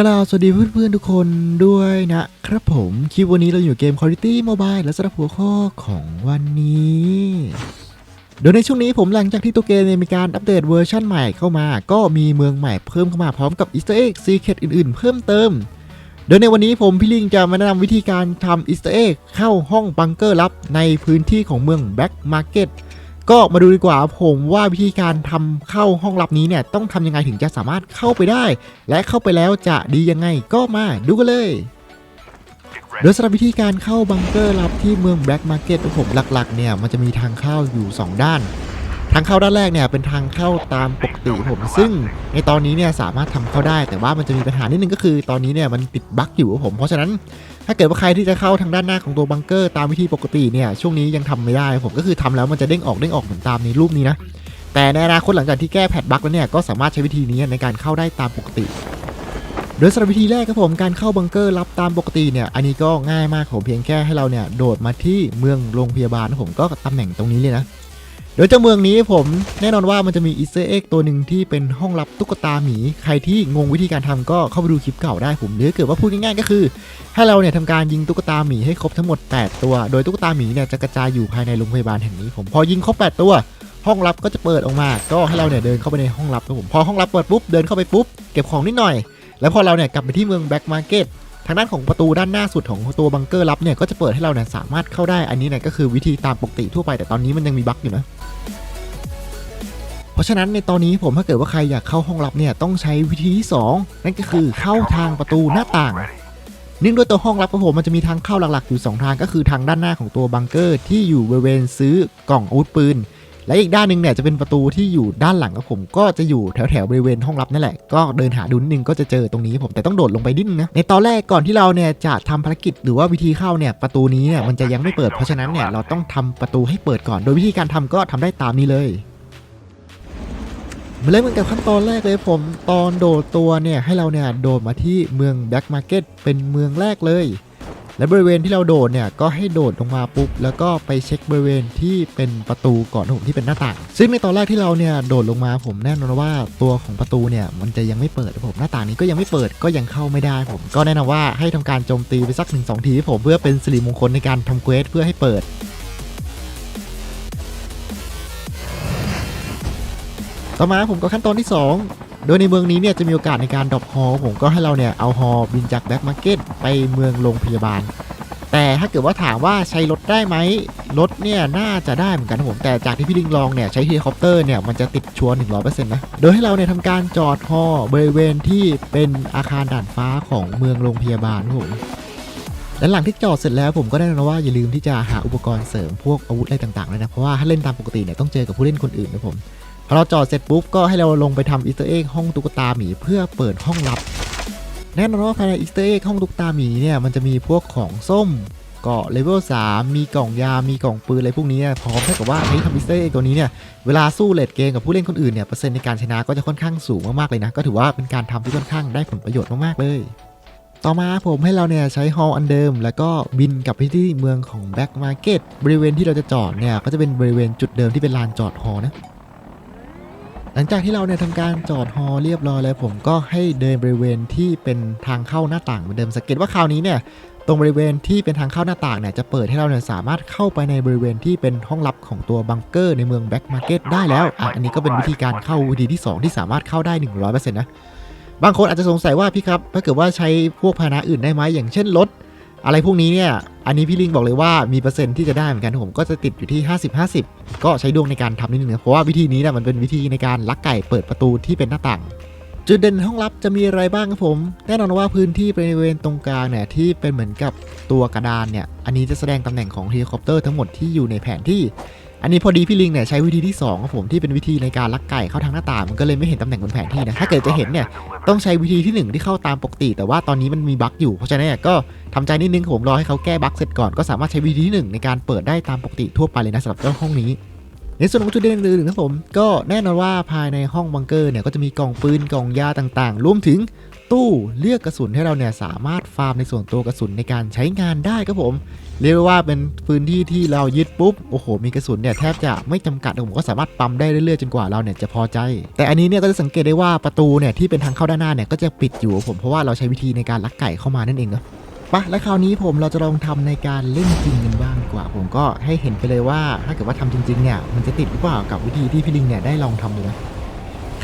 กล่าวสวัสดีเพื่อนๆทุกคนด้วยนะครับผมคลิปวันนี้เราอยู่เกม Quality Mobile และสำหรับหัวข้อของวันนี้ โดยในช่วงนี้ผมหลังจากที่ตัวเกมมีการอัปเดตเวอร์ชันใหม่เข้ามา ก็มีเมืองใหม่เพิ่มเข้ามาพร้อมกับ Easter Egg Secret อื่นๆ เพิ่มเติม โดยในวันนี้ผมพี่ลิงจะมาแนะนำวิธีการทำ Easter Egg เข้าห้องบังเกอร์ลับในพื้นที่ของเมือง Black Market ก็มา ก็มาดูดีกว่าผมว่าวิธีการทำเข้าห้องลับนี้เนี่ยต้องทำยังไงถึงจะสามารถเข้าไปได้ และเข้าไปแล้วจะดียังไงก็มาดูกันเลยโดยสำหรับวิธีการเข้าบังเกอร์ลับที่เมือง Black Market ของผมหลักๆเนี่ยมันจะมีทางเข้าอยู่ 2 ด้าน ทางเข้าด้านแรกเนี่ยเป็นทางเข้าตามปกติผมซึ่ง ในตอนนี้เนี่ยสามารถทำเข้าได้ แต่ว่ามันจะมีปัญหานิดนึงก็คือ ตอนนี้เนี่ยมันติดบั๊กอยู่ผม เพราะฉะนั้น ถ้าเกิดว่าใครที่จะเข้าทางด้านหน้าของตัวบังเกอร์ตามวิธีปกติเนี่ยช่วงนี้ยังทำไม่ได้ผมก็คือทำแล้วมันจะเด้งออกเด้งออกเหมือนตามในรูปนี้นะแต่ในอนาคตหลังจากที่แก้แพทบั๊กแล้วเนี่ยก็สามารถใช้วิธีนี้ในการเข้าได้ตามปกติ โดยสำหรับวิธีแรกครับผมการเข้าบังเกอร์รับตามปกติเนี่ยอันนี้ก็ง่ายมากผมเพียงแค่ให้เราเนี่ยโดดมาที่เมืองโรงพยาบาลผมก็ตำแหน่งตรงนี้เลยนะ ดยเจ้าเมืองนี้ผมแน่นอนว่ามันจะมีอีสเตอร์เอ็กตัวหนึ่งที่เป็นห้องลับตุ๊กตาหมี ใครที่งงวิธีการทำก็เข้าไปดูคลิปเก่าได้ผมหรือเกิดว่าพูดง่ายๆก็คือ ให้เราเนี่ยทำการยิงตุ๊กตาหมีให้ครบทั้งหมด 8 ตัว โดยตุ๊กตาหมีเนี่ยจะกระจายอยู่ภายในโรงพยาบาลแห่งนี้ ผมพอยิงครบ 8 ตัว ห้องลับก็จะเปิดออกมา ก็ให้เราเนี่ยเดินเข้าไปในห้องลับครับผมพอห้องลับเปิดปุ๊บเดินเข้าไปปุ๊บเก็บของนิดหน่อย แล้วพอเราเนี่ยกลับไปที่เมืองแบ็กมาร์เก็ตทางด้านของประตูด้านหน้าสุดของตัวบังเกอร์ลับเนี่ยก็จะเปิดให้เราเนี่ยสามารถเข้าได้อันนี้เนี่ยก็คือวิธีตามปกติทั่วไปแต่ตอนนี้มันยังมีบั๊กอยู่นะ เพราะฉะนั้นในตอนนี้ผมถ้าเกิดว่าใครอยากเข้าห้องลับเนี่ยต้องใช้วิธีที่ 2 นั่นก็คือเข้าทางประตูหน้าต่างเนื่องด้วยตัวห้องลับของผมมันจะมีทางเข้าหลักๆอยู่ 2 ทางก็คือทางด้านหน้าของตัวบังเกอร์ ที่อยู่บริเวณซื้อกล่องอาวุธปืน และอีกด้านหนึ่งเนี่ยจะเป็นประตูที่อยู่ด้านหลังของผมก็จะอยู่แถวๆบริเวณห้องลับนั่นแหละก็เดินหาดูนิดนึงก็จะเจอตรงนี้ผมแต่ต้องโดดลงไปนิดนึงนะในตอนแรกก่อนที่เราเนี่ยจะทำภารกิจหรือว่าวิธีเข้าเนี่ยประตูนี้เนี่ยมันจะยังไม่เปิดเพราะฉะนั้นเนี่ยเราต้องทำประตูให้เปิดก่อน โดยวิธีการทำก็ทำได้ตามนี้เลย มาเริ่มกันกับขั้นตอนแรกเลยผมตอนโดดตัวเนี่ยให้เราเนี่ยโดดมาที่เมืองแบ็กมาร์เก็ตเป็นเมืองแรกเลย และบริเวณที่เราโดดเนี่ยก็ให้โดดลงมาปุ๊บแล้วก็ไปเช็คบริเวณที่เป็นประตูก่อนผมที่เป็นหน้าต่าง ซึ่งในตอนแรกที่เราเนี่ยโดดลงมาผมแน่นอนว่าตัวของประตูเนี่ยมันจะยังไม่เปิดผมหน้าต่างนี้ก็ยังไม่เปิดก็ยังเข้าไม่ได้ผม ก็แนะนำว่าให้ทำการโจมตีไปสักหนึ่งสองทีผมเพื่อเป็นสิริมงคลในการทำเควสเพื่อให้เปิด ต่อมาผมก็ขั้นตอนที่ 2 โดยในเมืองนี้เนี่ยจะมีโอกาสในการดรอปฮอผมก็ให้เราเนี่ยเอาฮอบินจากแบ็กมาร์เก็ตไปเมืองโรงพยาบาล แต่ถ้าเกิดว่าถามว่าใช้รถได้ไหมรถเนี่ยน่าจะได้เหมือนกันผมแต่จากที่พี่ลิงลองเนี่ยใช้เฮลิคอปเตอร์เนี่ยมันจะติดชัวร์หนึ่งร้อยเปอร์เซ็นต์นะโดยให้เราเนี่ยทำการจอดฮอบริเวณที่เป็นอาคารด่านฟ้าของเมืองโรงพยาบาลผมและหลังที่จอดเสร็จแล้วผมก็ได้นะว่าอย่าลืมที่จะหาอุปกรณ์เสริมพวกอาวุธอะไรต่างๆเลยนะเพราะว่าถ้าเล่นตามปกติเนี่ยต้องเจอกับผู้เล่นคนอื่นนะผม พอเราจอดเสร็จปุ๊บก็ให้เราลงไปทำอีสเตอร์เอ็กห้องตุ๊กตาหมีเพื่อเปิดห้องลับ แน่นอนว่าภายในอีสเตอร์เอ็กห้องตุ๊กตาหมีเนี่ยมันจะมีพวกของส้มเกาะเลเวล3มีกล่องยา มีกล่องปืนอะไรพวกนี้เนี่ยพร้อมเท่ากับว่าใช้ทำอีสเตอร์เอ็กตัวนี้เนี่ย เวลาสู้เลดเกมกับผู้เล่นคนอื่นเนี่ย เปอร์เซ็นต์ในการชนะก็จะค่อนข้างสูงมากๆเลยนะ ก็ถือว่าเป็นการทำที่ค่อนข้างได้ผลประโยชน์มากๆเลย ต่อมาผมให้เราเนี่ยใช้ฮอลอันเดิม แล้วก็บินกลับไปที่เมืองของแบ็กมาร์เก็ตบริเวณที่เราจะจอดเนี่ยก็จะเป็นบริเวณจุดเดิมที่เป็นลานจอดฮอนะ หลังจากที่เราเนี่ยทำการจอดฮอเรียบร้อยแล้วผมก็ให้เดินบริเวณที่เป็นทางเข้าหน้าต่างเหมือนเดิมสังเกตว่าคราวนี้เนี่ยตรงบริเวณที่เป็นทางเข้าหน้าต่างเนี่ยจะเปิดให้เราเนี่ยสามารถเข้าไปในบริเวณที่เป็นห้องลับของตัวบังเกอร์ในเมืองแบ็กมาร์เก็ตได้แล้วอะอันนี้ก็เป็นวิธีการเข้าวิธีที่ 2 ที่สามารถเข้าได้ 100%นะบางคนอาจจะสงสัยว่าพี่ครับถ้าเกิดว่าใช้พวกพาหนะอื่นได้ไหมอย่างเช่นรถ อะไรพวกนี้เนี่ย อันนี้พี่ลิงบอกเลยว่ามีเปอร์เซ็นต์ที่จะได้เหมือนกันผมก็จะติดอยู่ที่ 50-50 ก็ใช้ดวงในการทำนิดนึงนะเพราะว่าวิธีนี้เนี่ยมันเป็นวิธีในการลักไก่เปิดประตูที่เป็นหน้าต่าง จุดเด่นห้องลับจะมีอะไรบ้างครับผม แน่นอนว่าพื้นที่บริเวณตรงกลางเนี่ยที่เป็นเหมือนกับตัวกระดานเนี่ย อันนี้จะแสดงตำแหน่งของเฮลิคอปเตอร์ทั้งหมดที่อยู่ในแผนที่ อันนี้พอดีพี่ลิงเนี่ยใช้วิธีที่2ครับผมที่เป็นวิธีในการลักไก่เข้าทางหน้าต่างมันก็เลยไม่เห็นตำแหน่งบนแผนที่นะถ้าเกิดจะเห็นเนี่ยต้องใช้วิธีที่ 1 ที่เข้าตามปกติ แต่ว่าตอนนี้มันมีบั๊กอยู่เพราะฉะนั้นก็ทำใจนิดนึงผมรอให้เขาแก้บั๊กเสร็จก่อนก็สามารถใช้วิธีที่ 1 ในการเปิดได้ตามปกติทั่วไปเลยนะสำหรับเจ้าห้องนี้ในส่วนของจุดเด่นอื่นๆนะครับผมก็แน่นอนว่าภายในห้องบังเกอร์เนี่ยก็จะมีกล่องปืนกล่องยาต่างๆ รวมถึงตู้เลือกกระสุนให้เราเนี่ยสามารถฟาร์มในส่วนตัวกระสุนในการใช้งานได้ครับผม เรียกว่าเป็นพื้นที่ที่เรายึดปุ๊บโอ้โห มีกระสุนเนี่ยแทบจะไม่จำกัดผมก็สามารถปั๊มได้เรื่อยๆจนกว่าเราเนี่ยจะพอใจ แต่อันนี้เนี่ยก็จะสังเกตได้ว่าประตูเนี่ยที่เป็นทางเข้าด้านหน้าเนี่ยก็จะปิดอยู่ผมเพราะว่าเราใช้วิธีในการลักไก่เข้ามานั่นเองเนาะปะและคราวนี้ผมเราจะลองทำในการเล่นจริงกันบ้างดีกว่า ผมก็ให้เห็นไปเลยว่า ถ้าเกิดว่าทำจริงๆเนี่ยมันจะติดหรือเปล่ากับวิธีที่พี่ลิงเนี่ยได้ลองทำดูนะ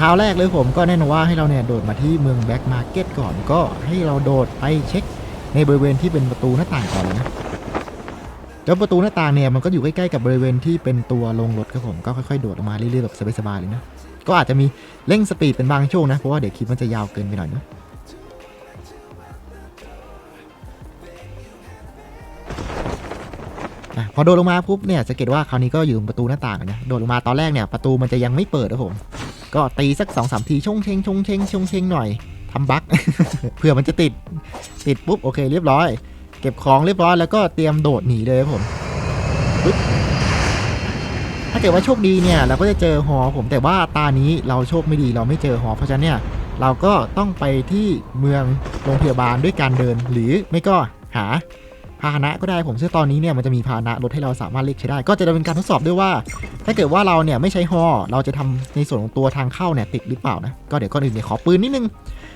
คราวแรกเลยผมก็แน่นอนว่าให้เราเนี่ยโดดมาที่เมืองแบ็กมาร์เก็ตก่อนก็ให้เราโดดไปเช็ค ในบริเวณที่เป็นประตูหน้าต่างก่อนเลยนะ แล้วประตูหน้าต่างเนี่ยมันก็อยู่ใกล้ๆกับบริเวณที่เป็นตัวลงรถครับผมก็ค่อยๆโดดออกมาเรื่อยๆแบบสบายๆเลยนะก็อาจจะมีเร่งสปีดเป็นบางช่วงนะเพราะว่าเดี๋ยวคลิปมันจะยาวเกินไปหน่อยนะพอโดดลงมาปุ๊บเนี่ยสังเกตว่าคราวนี้ก็อยู่ตรงประตูหน้าต่างนะโดดลงมาตอนแรกเนี่ยประตูมันจะยังไม่เปิดครับผม ก็ตีสัก2อสามทีชงเชงชงเชงชงเชงหน่อยทำบั๊กเผื่อมันจะติดติดปุ๊บโอเคเรียบร้อย เก็บของเรียบร้อยแล้วก็เตรียมโดดหนีเลยครับผมถ้าเกิดว่าโชคดีเนี่ยเราก็จะเจอหอผมแต่ว่าตานี้เราโชคไม่ดีเราไม่เจอหอเพราะฉะนั้นเนี่ยเราก็ต้องไปที่เมืองโรงพยาบาลด้วยการเดิน หรือไม่ก็หาพาหนะก็ได้ผมซึ่งตอนนี้เนี่ยมันจะมีพาหนะรถให้เราสามารถเรียกใช้ได้ ก็จะเป็นการทดสอบด้วยว่า ถ้าเกิดว่าเราเนี่ยไม่ใช้ฮอเราจะทำในส่วนของตัวทางเข้าเนี่ยติดหรือเปล่านะก็เดี๋ยวก่อนอื่นเนี่ยขอปืนนิดนึง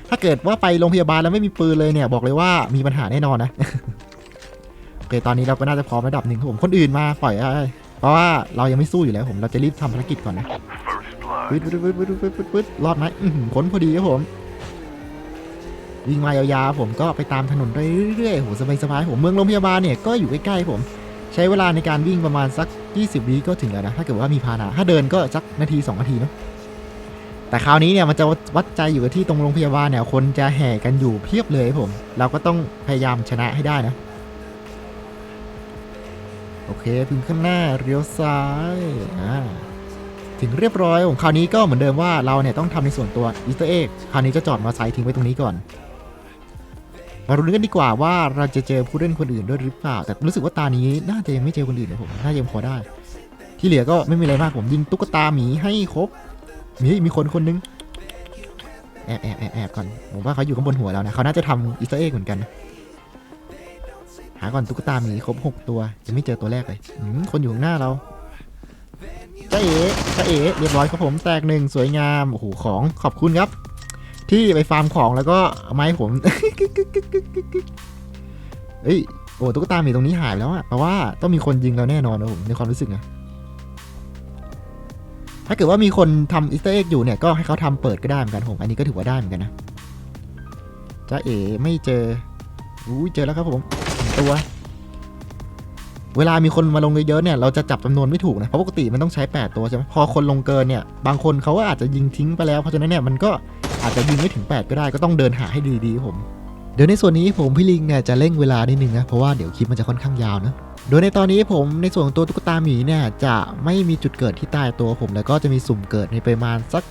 ถ้าเกิดว่าไปโรงพยาบาลแล้วไม่มีปืนเลยเนี่ยบอกเลยว่ามีปัญหาแน่นอนนะ เคตอนนี้เราก็น่าจะพร้อมระดับหนึ่งครับผมคนอื่นมาปล่อยได้เพราะว่าเรายังไม่สู้อยู่แล้วผมเราจะรีบทำภารกิจก่อนนะปึ๊ดปึ๊ดปึ๊ดปึ๊ดปึ๊ดปึ๊ดปึ๊ดรอดไหมอื้นพอดีครับผมวิ่งมายาวๆผมก็ไปตามถนนเรื่อยๆโหสบายๆผมเมืองโรงพยาบาลเนี่ยก็อยู่ใกล้ๆผม ใช้เวลาในการวิ่งประมาณสัก 20วิก็ถึงแล้วนะถ้าเกิดว่ามีพาหนะถ้าเดินก็สักนาที2นาทีเนาะแต่คราวนี้เนี่ยมันจะวัดใจอยู่ที่ตรงโรงพยาบาลเนี่ยคนจะแห่กันอยู่เพียบเลยครับผม เราก็ต้องพยายามชนะให้ได้นะ โอเคถึงข้างหน้าเลี้ยวซ้ายอ่าถึงเรียบร้อยผมคราวนี้ก็เหมือนเดิมว่าเราเนี่ยต้องทำในส่วนตัวอีสเตอร์เอ็กคราวนี้จะจอดมอเตอร์ไซค์ทิ้งไว้ตรงนี้ก่อน มาดูกันดีกว่าว่าเราจะเจอผู้เล่นคนอื่นด้วยหรือเปล่า แต่รู้สึกว่าตานี้น่าจะยังไม่เจอคนอื่นนะผมน่าจะยังพอได้ ที่เหลือก็ไม่มีอะไรมากผมยิงตุ๊กตาหมีให้ครบมีมีคนคนนึงแอบแอบแอบแอบก่อนผมว่าเขาอยู่ข้างบนหัวเรานะเขาน่าจะทำอีสเตอร์เอ็กเหมือนกันนะ หาก่อนตุ๊กตาหมีครบหกตัวยังไม่เจอตัวแรกเลยคนอยู่ข้างหน้าเราจ้าเอ๋จ้าเอ๋เรียบร้อยครับผมแตกหนึ่งสวยงามโอ้โหของขอบคุณครับ ที่ไปฟาร์มของแล้วก็เอามาให้ผมเฮ้ยโอ้ตุ๊กตาหมีตรงนี้หายไปแล้วอะแปลว่าต้องมีคนยิงเราแน่นอนนะผมในความรู้สึกนะถ้าเกิดว่ามีคนทำอีสเตอร์เอ็กอยู่เนี่ยก็ให้เขาทำเปิดก็ได้เหมือนกันผมอันนี้ก็ถือว่าได้เหมือนกันนะจ้าเอ๋ไม่เจออุ้เจอแล้วครับผม ตัว เวลามีคนมาลงเยอะๆเนี่ยเราจะจับจำนวนไม่ถูกนะเพราะปกติมันต้องใช้ 8 ตัวใช่ไหมพอคนลงเกินเนี่ยบางคนเขาก็อาจจะยิงทิ้งไปแล้วเพราะฉะนั้นเนี่ยมันก็อาจจะยิงไม่ถึง 8 ก็ได้ก็ต้องเดินหาให้ดีๆผมเดี๋ยวในส่วนนี้ผมพี่ลิงเนี่ยจะเร่งเวลานิดนึงนะเพราะว่าเดี๋ยวคลิปมันจะค่อนข้างยาวนะโดยในตอนนี้ผมในส่วนของตัวตุ๊กตาหมีเนี่ยจะไม่มีจุดเกิดที่ใต้ตัวผม แล้วก็จะมีสุ่มเกิดในปริมาณสัก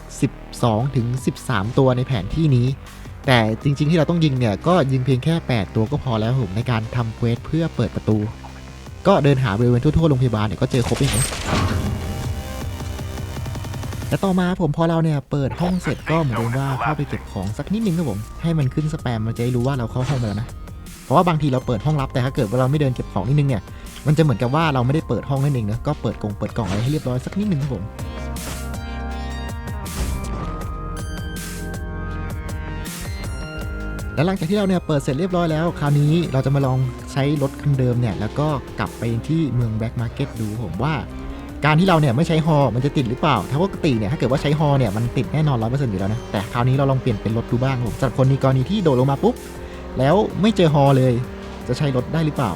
12ถึง13 ตัวในแผนที่นี้ แต่จริงๆที่เราต้องยิงเนี่ยก็ยิงเพียงแค่ 8 ตัวก็พอแล้วผมในการทำเควสเพื่อเปิดประตู ก็เดินหาบริเวณทั่วๆโรงพยาบาลเนี่ยก็เจอครบเองนะและต่อมาผมพอเราเนี่ยเปิดห้องเสร็จก็เหมือนเดิมว่าเข้าไปเก็บของสักนิดนึงครับผมให้มันขึ้นสแปมมันจะได้รู้ว่าเราเข้าห้องมาแล้วนะเพราะว่าบางทีเราเปิดห้องลับแต่ถ้าเกิดว่าเราไม่เดินเก็บของนิดนึงเนี่ยมันจะเหมือนกับว่าเราไม่ได้เปิดห้องนั่นเองนะก็เปิดกล่องเปิดกล่องอะไรให้เรียบร้อยสักนิดนึงครับผม แล้วหลังจากที่เราเนี่ยเปิดเสร็จเรียบร้อยแล้ว คราวนี้เราจะมาลองใช้รถคันเดิมเนี่ยแล้วก็กลับไปที่เมืองแบ็กมาร์เก็ตดูผมว่า การที่เราเนี่ยไม่ใช้ฮอมันจะติดหรือเปล่า ถ้าปกติเนี่ยถ้าเกิดว่าใช้ฮอเนี่ยมันติดแน่นอนร้อยเปอร์เซ็นต์อยู่แล้วนะแต่คราวนี้เราลองเปลี่ยนเป็นรถดูบ้างผมสำหรับคนในกรณีที่โดดลงมาปุ๊บแล้วไม่เจอฮอเลย จะใช้รถได้หรือเปล่า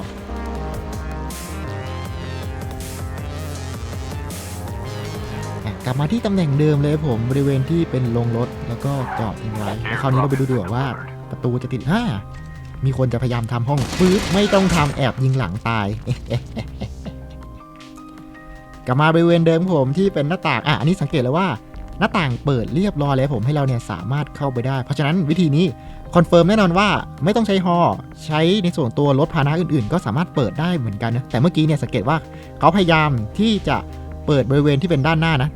กลับมาที่ตำแหน่งเดิมเลยผมบริเวณที่เป็นโรงรถแล้วก็จอดทิ้งไว้แล้วคราวนี้เราไปดูดีกว่าว่า ประตูจะติดห้ามีคนจะพยายามทำห้องปื๊ดไม่ต้องทำแอบยิงหลังตาย กลับมาบริเวณเดิมผมที่เป็นหน้าต่างอะอันนี้สังเกตเลยว่าหน้าต่างเปิดเรียบร้อยแล้วผมให้เราเนี่ยสามารถเข้าไปได้ เพราะฉะนั้นวิธีนี้คอนเฟิร์มแน่นอนว่าไม่ต้องใช้ฮอใช้ในส่วนตัวรถพาหนะอื่น ๆ ก็สามารถเปิดได้เหมือนกันนะแต่เมื่อกี้เนี่ยสังเกตว่าเขาพยายามที่จะเปิดบริเวณที่เป็นด้านหน้านะ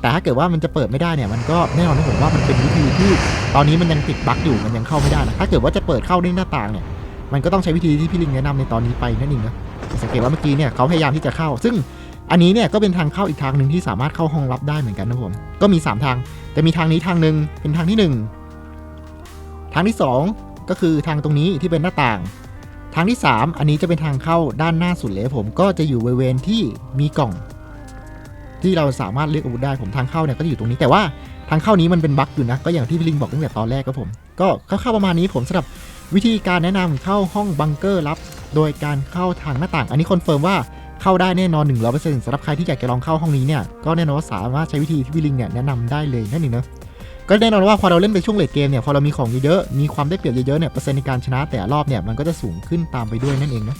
แต่ถ้าเกิดว่ามันจะเปิดไม่ได้เนี่ยมันก็แน่นอนนะผมว่ามันเป็นวิธีที่ตอนนี้มันยังติดบั๊กอยู่มันยังเข้าไม่ได้นะถ้าเกิดว่าจะเปิดเข้าด้วยหน้าต่างเนี่ยมันก็ต้องใช้วิธีที่พี่ลิงแนะนำในตอนนี้ไปนั่นเองนะสังเกตว่าเมื่อกี้เนี่ยเขาพยายามที่จะเข้า ซึ่งอันนี้เนี่ยก็เป็นทางเข้าอีกทางหนึ่งที่สามารถเข้าห้องลับได้เหมือนกันนะผมก็มี 3 ทาง แต่มีทางนี้ทางหนึ่งเป็นทางที่ 1 ทางที่ 2 ก็คือทางตรงนี้ที่เป็นหน้าต่าง ทางที่ 3 อันนี้จะเป็นทางเข้าด้านหน้าสุดเลยผมก็จะอยู่บริเวณที่มีกล่อง ที่เราสามารถเลือกอาวุธได้ผมทางเข้าเนี่ยก็จะอยู่ตรงนี้แต่ว่าทางเข้านี้มันเป็นบั๊กอยู่นะ ก็อย่างที่พี่ลิงบอกตั้งแต่ตอนแรกครับผม ก็คร่าประมาณนี้ผมสำหรับวิธีการแนะนำเข้าห้องบังเกอร์ลับ โดยการเข้าทางหน้าต่าง อันนี้คอนเฟิร์มว่าเข้าได้แน่นอน 100%สำหรับใครที่อยากจะลองเข้าห้องนี้เนี่ยก็แน่นอนว่าสามารถใช้วิธีที่พี่ลิงเนี่ยแนะนำได้เลยนั่นเองนะก็แน่นอนว่าพอเราเล่นไปช่วงเลดเกมเนี่ยพอเรามีของเยอะๆมีความได้เปรียบเยอะๆเนี่ยเปอร์เซ็นต์ในการชนะแต่รอบเนี่ยมันก็จะสูงขึ้นตามไปด้วยนั่นเองนะ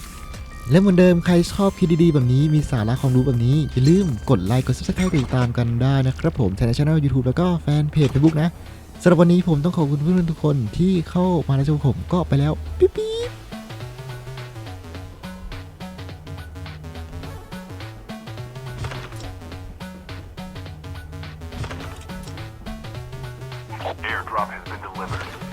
และเหมือนเดิมใครชอบคลิปดีๆแบบนี้มีสาระความรู้แบบนี้ อย่าลืมกดไลค์กด subscribe กดติดตามกันได้นะครับผมทางช่อง YouTube แล้วก็แฟนเพจ Facebook นะสำหรับวันนี้ผมต้องขอบคุณเพื่อนๆทุกคนที่เข้ามาในชมผมก็ไปแล้วปิ๊บปิ๊บ Airdrop has been delivered.